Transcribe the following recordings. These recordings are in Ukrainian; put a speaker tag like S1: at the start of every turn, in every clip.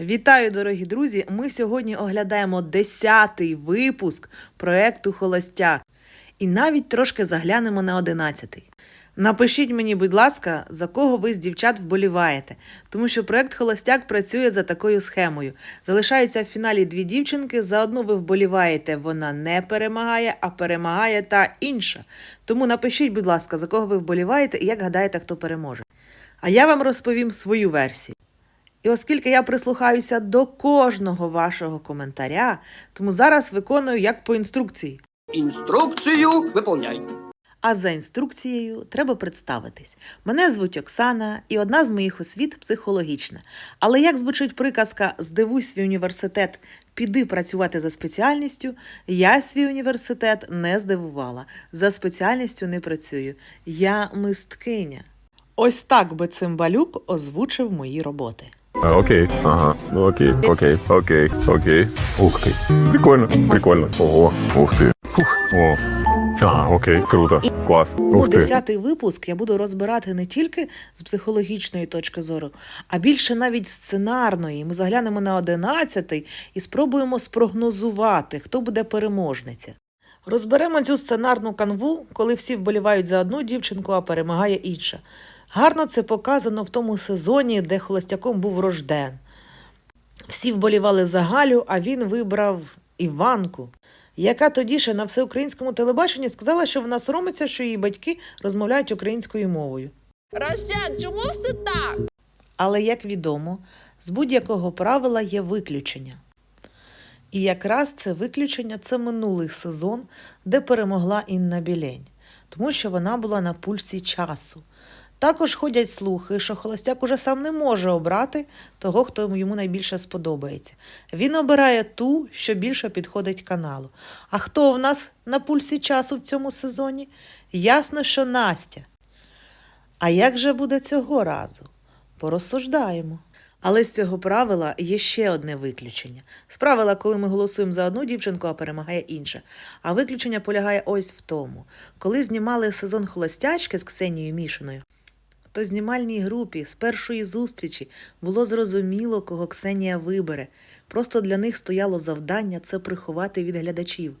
S1: Вітаю, дорогі друзі! Ми сьогодні оглядаємо 10-й випуск проекту Холостяк і навіть трошки заглянемо на 11-й. Напишіть мені, будь ласка, за кого ви з дівчат вболіваєте, тому що проект Холостяк працює за такою схемою. Залишаються в фіналі дві дівчинки. За одну ви вболіваєте, вона не перемагає, а перемагає та інша. Тому напишіть, будь ласка, за кого ви вболіваєте і як гадаєте, хто переможе. А я вам розповім свою версію. І оскільки я прислухаюся до кожного вашого коментаря, тому зараз виконую як по інструкції.
S2: Інструкцію виповняй.
S1: А за інструкцією треба представитись. Мене звуть Оксана, і одна з моїх освіт психологічна. Але як звучить приказка Здивуй свій університет, піди працювати за спеціальністю, я свій університет не здивувала. За спеціальністю не працюю. Я мисткиня. Ось так би цимбалюк озвучив мої роботи.
S3: А, окей, ага, ну окей, окей, окей, окей. Ух ти. Прикольно, прикольно. Ого, ух ти. Фух. О. Ага, окей, круто. Клас.
S1: У
S3: Ух ти.
S1: десятий випуск я буду розбирати не тільки з психологічної точки зору, а більше навіть сценарної. Ми заглянемо на одинадцятий і спробуємо спрогнозувати, хто буде переможниця. Розберемо цю сценарну канву, коли всі вболівають за одну дівчинку, а перемагає інша. Гарно це показано в тому сезоні, де холостяком був рожден. Всі вболівали за Галю, а він вибрав Іванку, яка тоді ще на всеукраїнському телебаченні сказала, що вона соромиться, що її батьки розмовляють українською мовою.
S4: Рощен, чому все так?
S1: Але, як відомо, з будь-якого правила є виключення. І якраз це виключення це минулий сезон, де перемогла Інна Білень, тому що вона була на пульсі часу. Також ходять слухи, що холостяк уже сам не може обрати того, хто йому найбільше сподобається. Він обирає ту, що більше підходить каналу. А хто в нас на пульсі часу в цьому сезоні? Ясно, що Настя. А як же буде цього разу? Порозсуждаємо. Але з цього правила є ще одне виключення. З правила, коли ми голосуємо за одну дівчинку, а перемагає інша. А виключення полягає ось в тому: коли знімали сезон холостячки з Ксенією Мішиною, то знімальній групі з першої зустрічі було зрозуміло, кого Ксенія вибере. Просто для них стояло завдання це приховати від глядачів.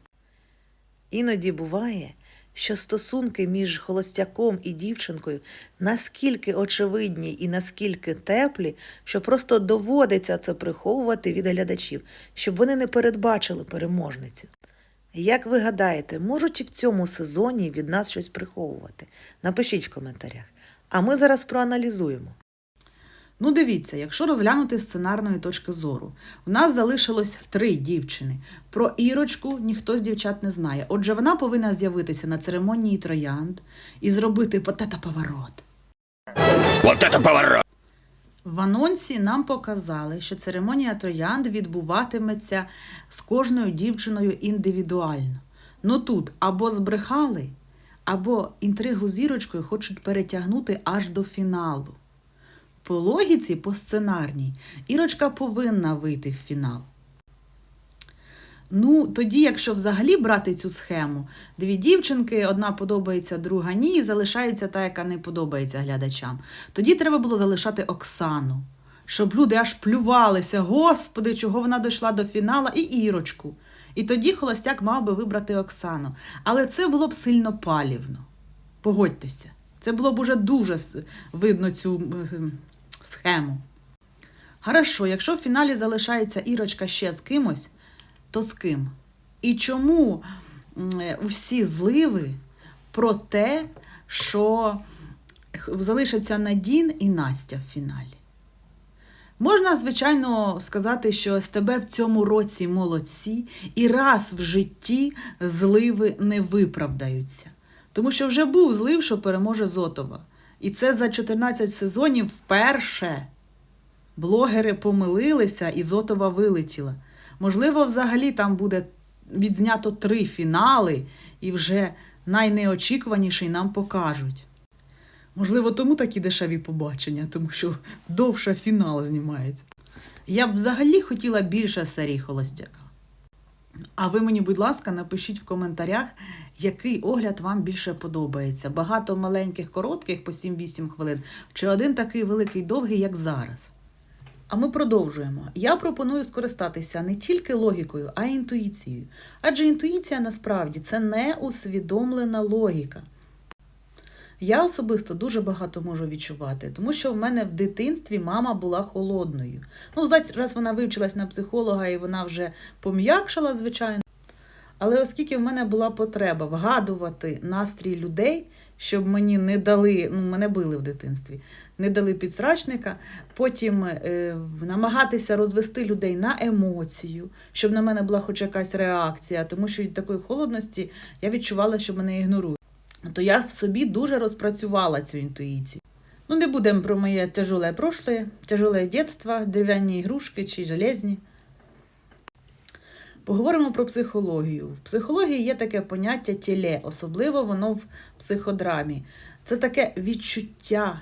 S1: Іноді буває, що стосунки між холостяком і дівчинкою наскільки очевидні і наскільки теплі, що просто доводиться це приховувати від глядачів, щоб вони не передбачили переможницю. Як ви гадаєте, можуть і в цьому сезоні від нас щось приховувати? Напишіть в коментарях. А ми зараз проаналізуємо.
S5: Ну, дивіться, якщо розглянути з сценарної точки зору, у нас залишилось три дівчини. Про Ірочку ніхто з дівчат не знає. Отже, вона повинна з'явитися на церемонії троянд і зробити вот это поворот.
S2: Вот это поворот!
S5: В анонсі нам показали, що церемонія троянд відбуватиметься з кожною дівчиною індивідуально. Ну тут або збрехали, або інтригу з Ірочкою хочуть перетягнути аж до фіналу. По логіці, по сценарній, Ірочка повинна вийти в фінал. Ну, тоді, якщо взагалі брати цю схему, дві дівчинки, одна подобається, друга ні, і залишається та, яка не подобається глядачам. Тоді треба було залишати Оксану, щоб люди аж плювалися, господи, чого вона дійшла до фінала, і Ірочку. І тоді холостяк мав би вибрати Оксану. Але це було б сильно палівно. Погодьтеся, це було б уже дуже видно цю схему. Хорошо, якщо в фіналі залишається Ірочка ще з кимось, то з ким? І чому е, всі зливи про те, що залишаться Надін і Настя в фіналі? Можна, звичайно, сказати, що СТБ в цьому році молодці, і раз в житті зливи не виправдаються. Тому що вже був злив, що переможе Зотова. І це за 14 сезонів вперше. Блогери помилилися, і Зотова вилетіла. Можливо, взагалі там буде відзнято три фінали, і вже найнеочікуваніший нам покажуть. Можливо, тому такі дешеві побачення, тому що довше фінал знімається. Я б взагалі хотіла більше серій Холостяка. А ви мені, будь ласка, напишіть в коментарях, який огляд вам більше подобається. Багато маленьких, коротких по 7-8 хвилин, чи один такий великий довгий, як зараз.
S1: А ми продовжуємо. Я пропоную скористатися не тільки логікою, а й інтуїцією. Адже інтуїція насправді це не усвідомлена логіка. Я особисто дуже багато можу відчувати, тому що в мене в дитинстві мама була холодною. Ну, зараз вона вивчилась на психолога і вона вже пом'якшала, звичайно. Але оскільки в мене була потреба вгадувати настрій людей, щоб мені не дали, ну, мене били в дитинстві, не дали підсрачника, потім е, намагатися розвести людей на емоцію, щоб на мене була хоч якась реакція, тому що від такої холодності я відчувала, що мене ігнорують. То я в собі дуже розпрацювала цю інтуїцію. Ну, не будемо про моє тяжеле прошлое, тяжеле дитинство, дерев'яні ігрушки чи железні. Поговоримо про психологію. В психології є таке поняття тіле, особливо воно в психодрамі. Це таке відчуття.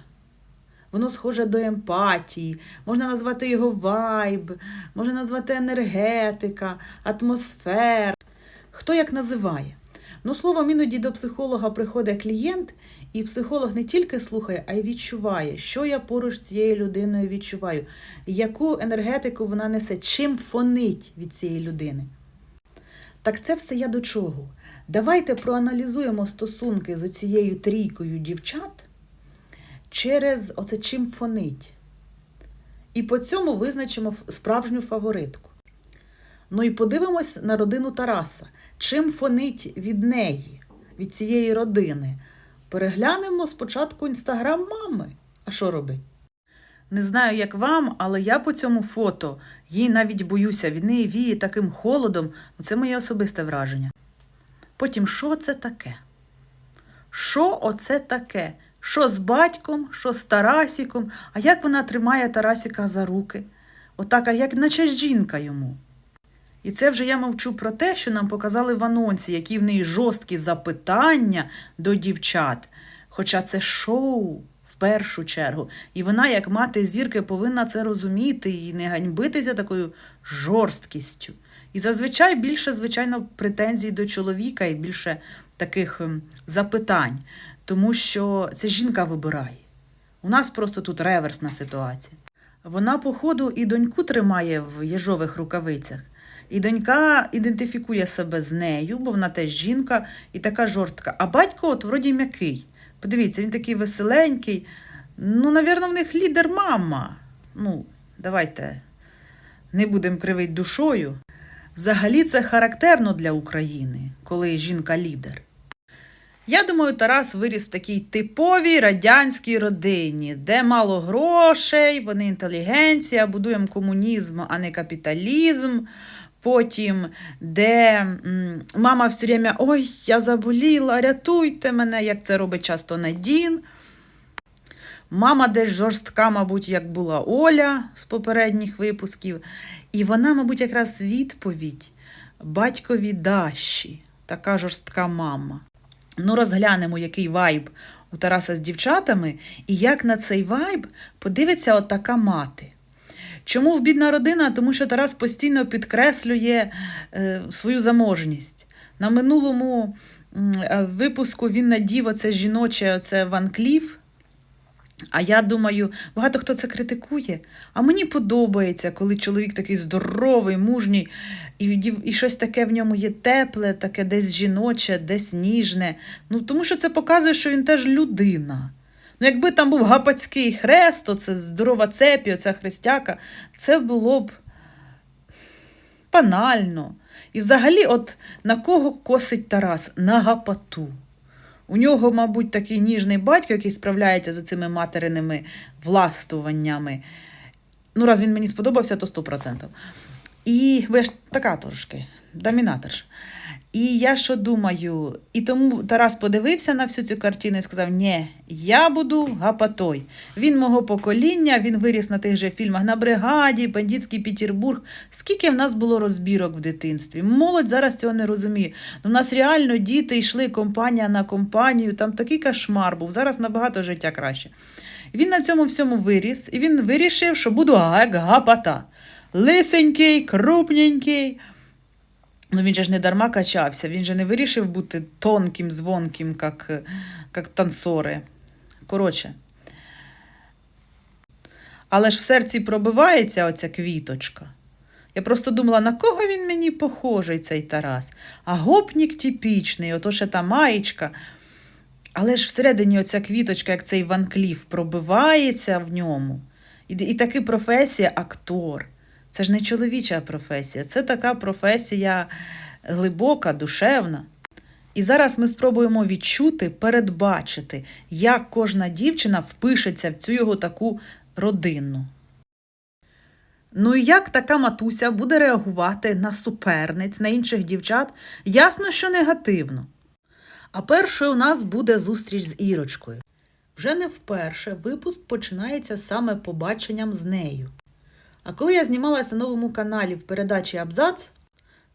S1: Воно схоже до емпатії, можна назвати його вайб, можна назвати енергетика, атмосфера. Хто як називає? Ну, словом, іноді до психолога приходить клієнт, і психолог не тільки слухає, а й відчуває, що я поруч з цією людиною відчуваю, яку енергетику вона несе, чим фонить від цієї людини. Так це все я до чого? Давайте проаналізуємо стосунки з цією трійкою дівчат через оце чим фонить. І по цьому визначимо справжню фаворитку. Ну і подивимось на родину Тараса. Чим фонить від неї, від цієї родини? Переглянемо спочатку інстаграм мами. А що робить? Не знаю, як вам, але я по цьому фото їй навіть боюся, від неї віє таким холодом. Ну, Це моє особисте враження. Потім, що це таке? Що оце таке? Що з батьком, що з Тарасіком, а як вона тримає Тарасіка за руки? Отак, а як наче жінка йому. І це вже я мовчу про те, що нам показали в анонсі, які в неї жорсткі запитання до дівчат. Хоча це шоу в першу чергу. І вона, як мати зірки, повинна це розуміти і не ганьбитися такою жорсткістю. І зазвичай більше, звичайно, претензій до чоловіка і більше таких ем, запитань, тому що це жінка вибирає. У нас просто тут реверсна ситуація. Вона, походу, і доньку тримає в єжових рукавицях. І донька ідентифікує себе з нею, бо вона теж жінка і така жорстка. А батько, от вроді м'який. Подивіться, він такий веселенький. Ну, навірно, в них лідер мама. Ну, давайте не будемо кривити душою. Взагалі, це характерно для України, коли жінка лідер. Я думаю, Тарас виріс в такій типовій радянській родині, де мало грошей, вони інтелігенція, будуємо комунізм, а не капіталізм. Потім, де мама все время ой, я заболіла, рятуйте мене, як це робить часто Надін. Мама десь жорстка, мабуть, як була Оля з попередніх випусків. І вона, мабуть, якраз відповідь батькові Даші, така жорстка мама. Ну, розглянемо, який вайб у Тараса з дівчатами, і як на цей вайб подивиться отака мати. Чому в бідна родина? Тому що Тарас постійно підкреслює е, свою заможність. На минулому е, випуску він надів оце жіноче, оце Ван Кліф. А я думаю, багато хто це критикує. А мені подобається, коли чоловік такий здоровий, мужній, і, і щось таке в ньому є тепле, таке десь жіноче, десь ніжне. Ну, тому що це показує, що він теж людина. Ну, якби там був гапацький хрест, оце здорова цепі, оця хрестяка, це було б банально. І взагалі, от на кого косить Тарас? На гапату. У нього, мабуть, такий ніжний батько, який справляється з цими материними властвуваннями. Ну, раз він мені сподобався, то 100%. І я ж така трошки, домінаторша. І я що думаю, і тому Тарас подивився на всю цю картину і сказав: Ні, я буду гапатой. Він мого покоління, він виріс на тих же фільмах на бригаді, бандитський Петербург. Скільки в нас було розбірок в дитинстві? Молодь зараз цього не розуміє. Ну, у нас реально діти йшли компанія на компанію, там такий кошмар був. Зараз набагато життя краще. Він на цьому всьому виріс, і він вирішив, що буду гапата. Лисенький, крупненький. Ну, він же ж не дарма качався, він же не вирішив бути тонким, звонким, як, як танцори. Коротше. Але ж в серці пробивається оця квіточка. Я просто думала, на кого він мені похожий, цей Тарас. А гопнік типічний, ото ще та маєчка. Але ж всередині оця квіточка, як цей Ван Кліф, пробивається в ньому. І, і таки професія актор. Це ж не чоловіча професія, це така професія глибока, душевна. І зараз ми спробуємо відчути, передбачити, як кожна дівчина впишеться в цю його таку родинну. Ну і як така матуся буде реагувати на суперниць, на інших дівчат? Ясно, що негативно. А першою у нас буде зустріч з Ірочкою. Вже не вперше випуск починається саме побаченням з нею. А коли я знімалася на новому каналі в передачі Абзац,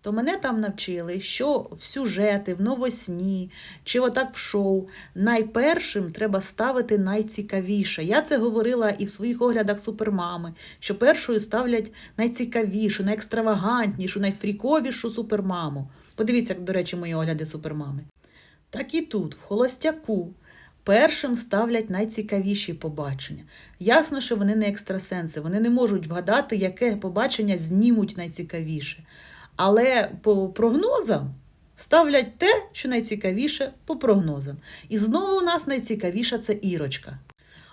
S1: то мене там навчили, що в сюжети, в новосні чи отак в шоу найпершим треба ставити найцікавіше. Я це говорила і в своїх оглядах супермами, що першою ставлять найцікавішу, найекстравагантнішу, найфріковішу супермаму. Подивіться, до речі, мої огляди супермами. Так і тут, в холостяку, першим ставлять найцікавіші побачення. Ясно, що вони не екстрасенси, вони не можуть вгадати, яке побачення знімуть найцікавіше. Але по прогнозам ставлять те, що найцікавіше по прогнозам. І знову у нас найцікавіша це Ірочка.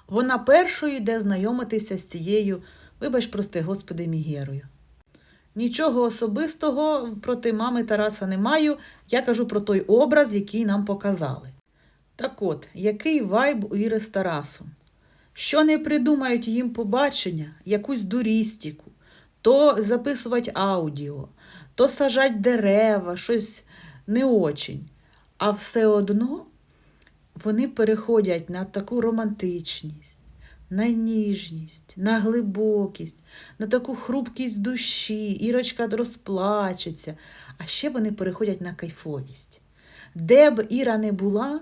S1: Вона першою йде знайомитися з цією, вибач, прости, господи, Мігерою. Нічого особистого проти мами Тараса не маю. Я кажу про той образ, який нам показали. Так от, який вайб у Іри з Тарасом? Що не придумають їм побачення, якусь дурістіку, то записувати аудіо, то сажать дерева, щось не очень. А все одно вони переходять на таку романтичність, на ніжність, на глибокість, на таку хрупкість душі. Ірочка розплачеться. А ще вони переходять на кайфовість. Де б Іра не була,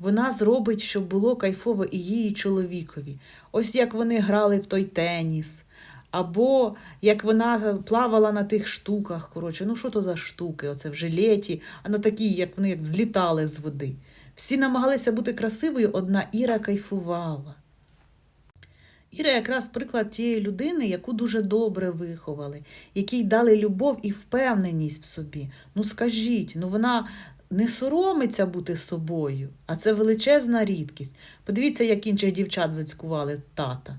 S1: вона зробить, щоб було кайфово і і чоловікові. Ось як вони грали в той теніс. Або як вона плавала на тих штуках, коротше, ну що то за штуки, оце в жилеті, а на такі, як вони як взлітали з води. Всі намагалися бути красивою, одна Іра кайфувала. Іра якраз приклад тієї людини, яку дуже добре виховали, якій дали любов і впевненість в собі. Ну скажіть, ну вона не соромиться бути собою, а це величезна рідкість. Подивіться, як інших дівчат зацькували тата.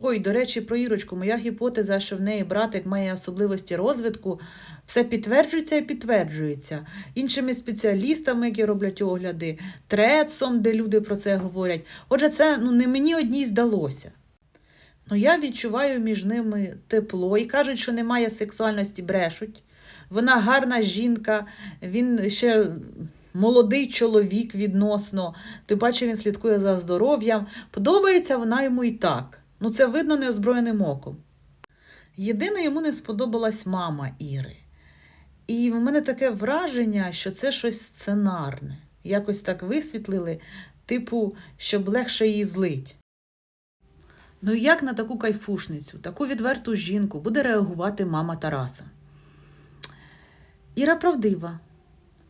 S1: Ой, до речі, про Ірочку, моя гіпотеза, що в неї братик має особливості розвитку, все підтверджується і підтверджується іншими спеціалістами, які роблять огляди, трецом, де люди про це говорять. Отже, це ну, не мені одній здалося. Ну, я відчуваю між ними тепло і кажуть, що немає сексуальності, брешуть. Вона гарна жінка, він ще молодий чоловік відносно, тим паче він слідкує за здоров'ям. Подобається вона йому і так. Ну, це видно неозброєним оком. Єдине, йому не сподобалась мама Іри. І в мене таке враження, що це щось сценарне. Якось так висвітлили, типу, щоб легше її злить. Ну як на таку кайфушницю, таку відверту жінку буде реагувати мама Тараса? Іра правдива.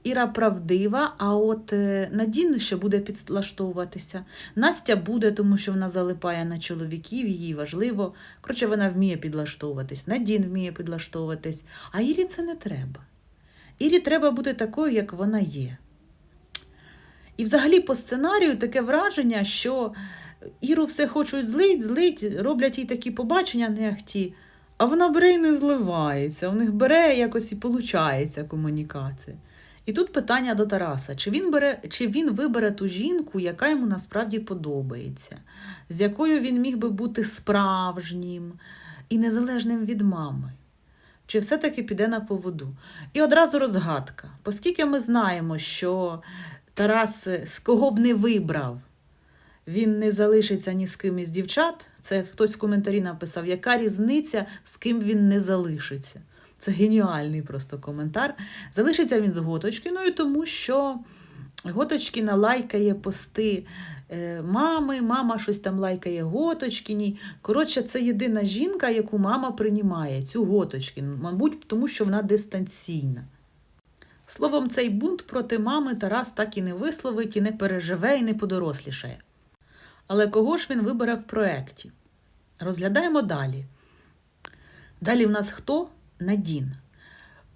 S1: Іра правдива, а от е, Надін ще буде підлаштовуватися. Настя буде, тому що вона залипає на чоловіків, їй важливо. Коротше, вона вміє підлаштовуватись, Надін вміє підлаштовуватись, а Ірі це не треба. Ірі треба бути такою, як вона є. І взагалі по сценарію таке враження, що Іру все хочуть злить, злить, роблять їй такі побачення не ахті, а вона бере і не зливається. У них бере якось і получається комунікація. І тут питання до Тараса: чи він бере, чи він вибере ту жінку, яка йому насправді подобається, з якою він міг би бути справжнім і незалежним від мами? Чи все-таки піде на поводу? І одразу розгадка. Оскільки ми знаємо, що Тарас е, з кого б не вибрав, він не залишиться ні з ким із дівчат. Це хтось в коментарі написав, яка різниця, з ким він не залишиться. Це геніальний просто коментар. Залишиться він з Готочкиною, тому що Готочкіна лайкає пости е, мами, мама щось там лайкає Готочкіній. Коротше, це єдина жінка, яку мама приймає, цю Готочкіну, мабуть, тому що вона дистанційна. Словом, цей бунт проти мами Тарас так і не висловить, і не переживе, і не подорослішає. Але кого ж він вибере в проєкті? Розглядаємо далі. Далі в нас хто? Надін.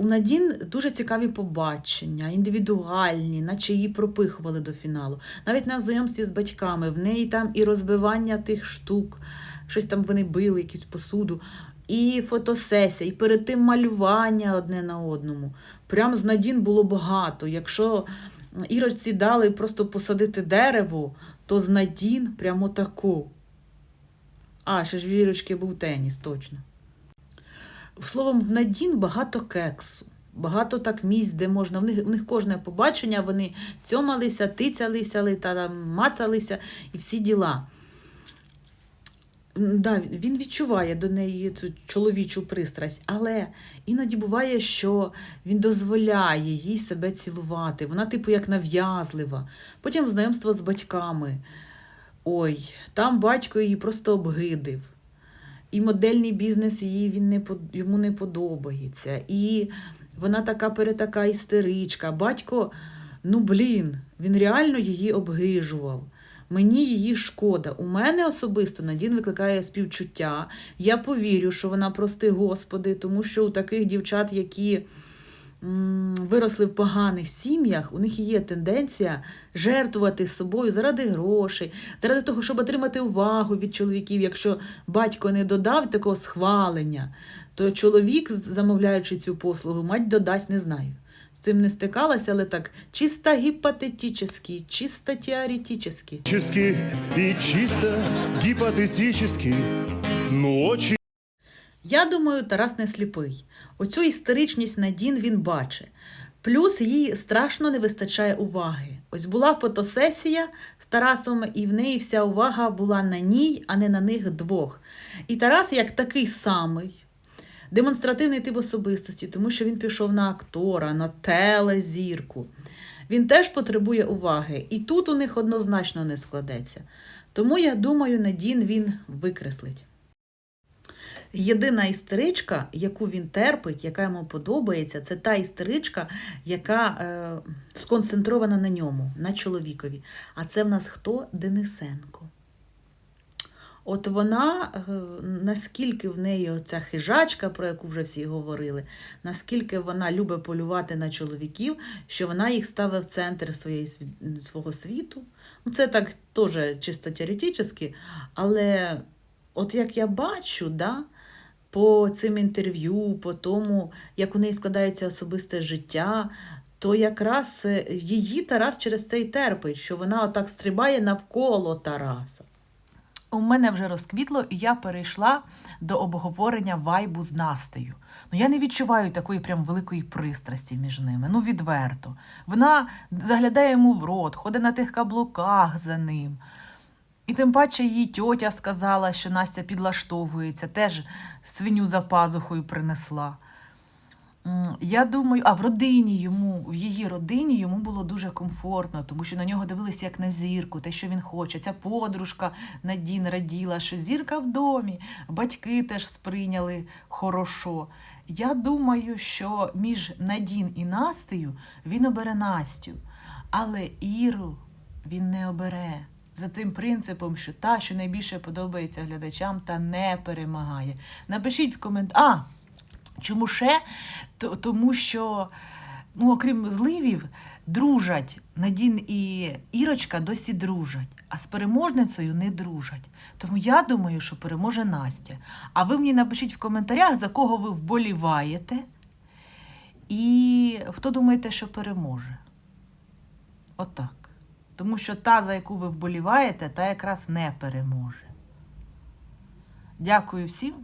S1: У Надін дуже цікаві побачення, індивідуальні, наче її пропихували до фіналу. Навіть на знайомстві з батьками, в неї там і розбивання тих штук, щось там вони били, якусь посуду, і фотосесія, і перед тим малювання одне на одному. Прям з Надін було багато. Якщо Ірочці дали просто посадити дерево, то з Надін прямо таку. А, ще ж в Вірочки був теніс, точно. Словом, в Надін багато кексу, багато так місць, де можна. В них, в них кожне побачення, вони цьомалися, тицялися, та мацалися і всі діла. Да, він відчуває до неї цю чоловічу пристрасть, але іноді буває, що він дозволяє їй себе цілувати. Вона, типу, як нав'язлива. Потім знайомство з батьками. Ой, там батько її просто обгидив. І модельний бізнес їй він не, йому не подобається. І вона така перетака істеричка. Батько, ну блін, він реально її обгижував. Мені її шкода. У мене особисто Надін викликає співчуття. Я повірю, що вона прости Господи, тому що у таких дівчат, які виросли в поганих сім'ях, у них є тенденція жертвувати собою заради грошей, заради того, щоб отримати увагу від чоловіків. Якщо батько не додав такого схвалення, то чоловік, замовляючи цю послугу, мать додасть, не знаю. З цим не стикалася, але так чисто гіпотетически, чисто теоретически.
S6: Чески и чисто гипотетически, ну очень
S1: Я думаю, Тарас не сліпий. Оцю істеричність Надін він бачить. Плюс їй страшно не вистачає уваги. Ось була фотосесія з Тарасом, і в неї вся увага була на ній, а не на них двох. І Тарас, як такий самий, демонстративний тип особистості, тому що він пішов на актора, на телезірку. Він теж потребує уваги, і тут у них однозначно не складеться. Тому я думаю, Надін він викреслить. Єдина істеричка, яку він терпить, яка йому подобається, це та істеричка, яка е, сконцентрована на ньому, на чоловікові. А це в нас хто? Денисенко. От вона, е, наскільки в неї оця хижачка, про яку вже всі говорили, наскільки вона любить полювати на чоловіків, що вона їх ставить в центр своєї, свого світу. Ну, це так теж чисто теоретично, але от як я бачу, да, по цим інтерв'ю, по тому, як у неї складається особисте життя, то якраз е, її Тарас через це й терпить, що вона отак стрибає навколо Тараса. У мене вже розквітло, і я перейшла до обговорення вайбу з Настею. Ну я не відчуваю такої прям великої пристрасті між ними. Ну відверто. Вона заглядає йому в рот, ходить на тих каблуках за ним. І тим паче її тьотя сказала, що Настя підлаштовується, теж свиню за пазухою принесла. Я думаю, а в родині йому, в її родині йому було дуже комфортно, тому що на нього дивилися як на зірку, те, що він хоче. Ця подружка Надін раділа, що зірка в домі, батьки теж сприйняли хорошо. Я думаю, що між Надін і Настею він обере Настю, але Іру він не обере. За тим принципом, що та, що найбільше подобається глядачам, та не перемагає. Напишіть в коментарях. Чому ще? Тому що, ну, окрім зливів, дружать Надін і Ірочка досі дружать, а з переможницею не дружать. Тому я думаю, що переможе Настя. А ви мені напишіть в коментарях, за кого ви вболіваєте, і хто думаєте, що переможе. Отак. Тому що та, за яку ви вболіваєте, та якраз не переможе. Дякую всім.